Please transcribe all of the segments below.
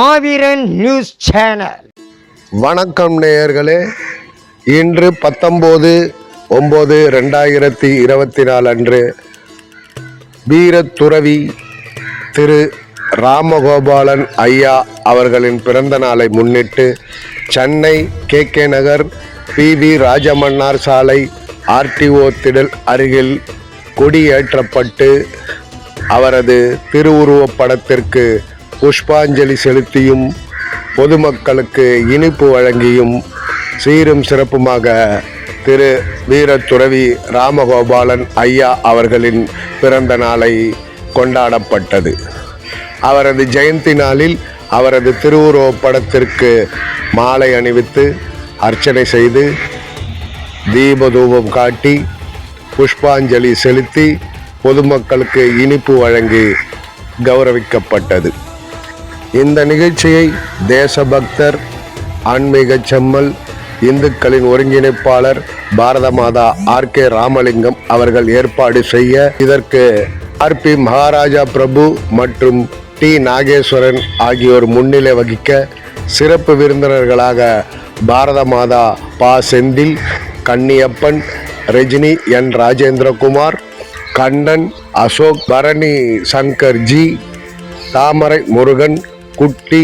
மாவீரன் news channel. வணக்கம் நேயர்களே. இன்று பத்தொம்போது ஒம்பது ரெண்டாயிரத்தி இருபத்தி நாலு அன்று வீரத்துறவி திரு ராமகோபாலன் ஐயா அவர்களின் பிறந்த நாளை முன்னிட்டு சென்னை கே கே நகர் பி வி ராஜமன்னார் சாலை ஆர்டிஓ திடல் அருகில் கொடியேற்றப்பட்டு அவரது திருவுருவப் படத்திற்கு புஷ்பாஞ்சலி செலுத்தியும் பொதுமக்களுக்கு இனிப்பு வழங்கியும் சீரும் சிறப்புமாக திரு வீரத்துறவி ராமகோபாலன் ஐயா அவர்களின் பிறந்த நாளை கொண்டாடப்பட்டது. அவரது ஜெயந்தி நாளில் அவரது திருவுருவப் படத்திற்கு மாலை அணிவித்து அர்ச்சனை செய்து தீபதூபம் காட்டி புஷ்பாஞ்சலி செலுத்தி பொதுமக்களுக்கு இனிப்பு வழங்கி கௌரவிக்கப்பட்டது. இந்த நிகழ்ச்சியை தேசபக்தர் ஆன்மீக செம்மல் இந்துக்களின் ஒருங்கிணைப்பாளர் பாரத மாதா ஆர் கே ராமலிங்கம் அவர்கள் ஏற்பாடு செய்ய இதற்கு ஆர் பி மகாராஜா பிரபு மற்றும் டி நாகேஸ்வரன் ஆகியோர் முன்னிலை வகிக்க சிறப்பு விருந்தினர்களாக பாரத மாதா பா செந்தில் கன்னியப்பன் ரஜினி என் ராஜேந்திரகுமார் கண்ணன் அசோக் பரணி சங்கர் ஜி தாமரை முருகன் குட்டி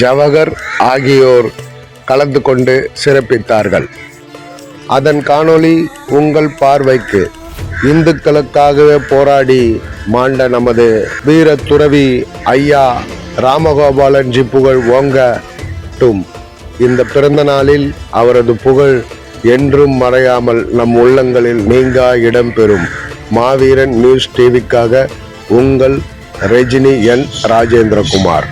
ஜவகர் ஆகியோர் கலந்து கொண்டு சிறப்பித்தார்கள். அதன் காணொளி உங்கள் பார்வைக்கு இந்துக்களுக்காகவே போராடி மாண்ட நமது வீர துறவி ஐயா ராமகோபாலன்ஜி புகழ் ஓங்கட்டும் இந்த பிறந்த நாளில் அவரது புகழ் என்றும் மறையாமல் நம் உள்ளங்களில் நீங்கா இடம்பெறும் மாவீரன் நியூஸ் டிவிக்காக உங்கள் ரஜினி என் ராஜேந்திரகுமார்.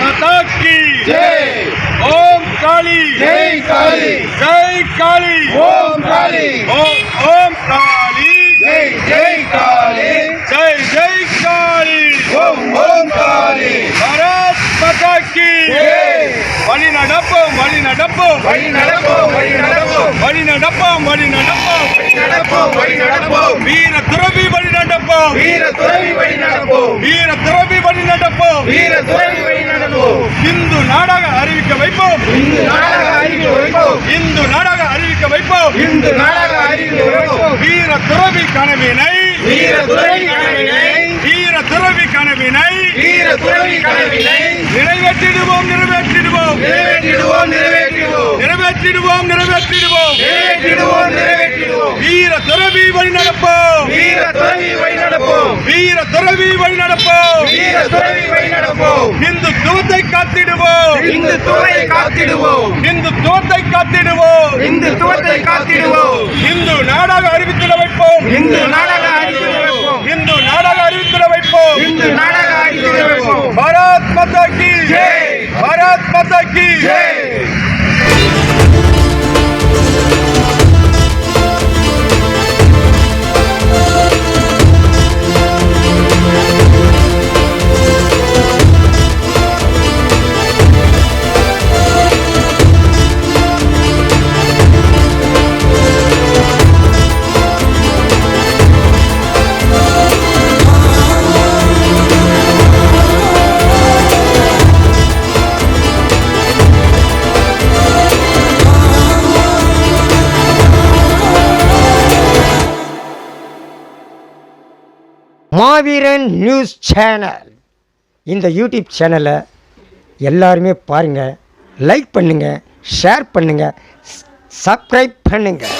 माता की जय ओम काली जय काली जय काली ओम काली ओम ओम काली जय जय काली जय जय काली ओम ओम काली भारत माता की जय வழி நடப்போம் வழி நடப்போம். வழி நடப்போம் வழி நடப்போம். வழி நடப்போம் வழி நடப்போம். வழி நடப்போம் வழி நடப்போம். வீர துறவி வழி நடப்போம். வீர துறவி வழி நடப்போம். வீர துறவி வழி நடப்போம். வீர துறவி வழி நடப்போம். இந்து நாடாக அறிவிக்க வைப்போம் இந்து நாடக அறிவிக்க வைப்போம் இந்து நாடாக அறிவிக்க வைப்போம் இந்து நாடக அறிவிக்க வைப்போம் வீர துறவி கனவினை வீர துறவி கனவினை வீர துறவி கனவினை வீர துறவி கனவினை நிறைவேற்றிடுவோம் நிறைவேற்றிடுவோம். நிறைவேற்றிடுவோம் நிறைவேற்றிடுவோம். நிறைவேற்றிடுவோம் நிறைவேற்றிடுவோம். நிறைவேற்றிடுவோம் நிறைவேற்றிடுவோம். வீர துறவி வழி நடப்போம். வீர துறவி வழி நடப்போம். வீர துறவி வழி நடப்போம். வீர துறவி வழி நடப்போம். இந்துத்துவத்தை காத்திடுவோம். இந்து துறையை காத்திடுவோம். இந்துத்துவத்தை காத்திடுவோம். இந்து துவத்தை காத்திடுவோம். இந்து நாடாக அறிவித்திட வைப்போம். இந்து நாடக Mataki! Jay! Bharat Mataki! Maveeran news channel. இந்த யூடியூப் சேனலை எல்லாருமே பாருங்கள் லைக் பண்ணுங்கள் ஷேர் பண்ணுங்கள் சப்ஸ்கிரைப் பண்ணுங்கள்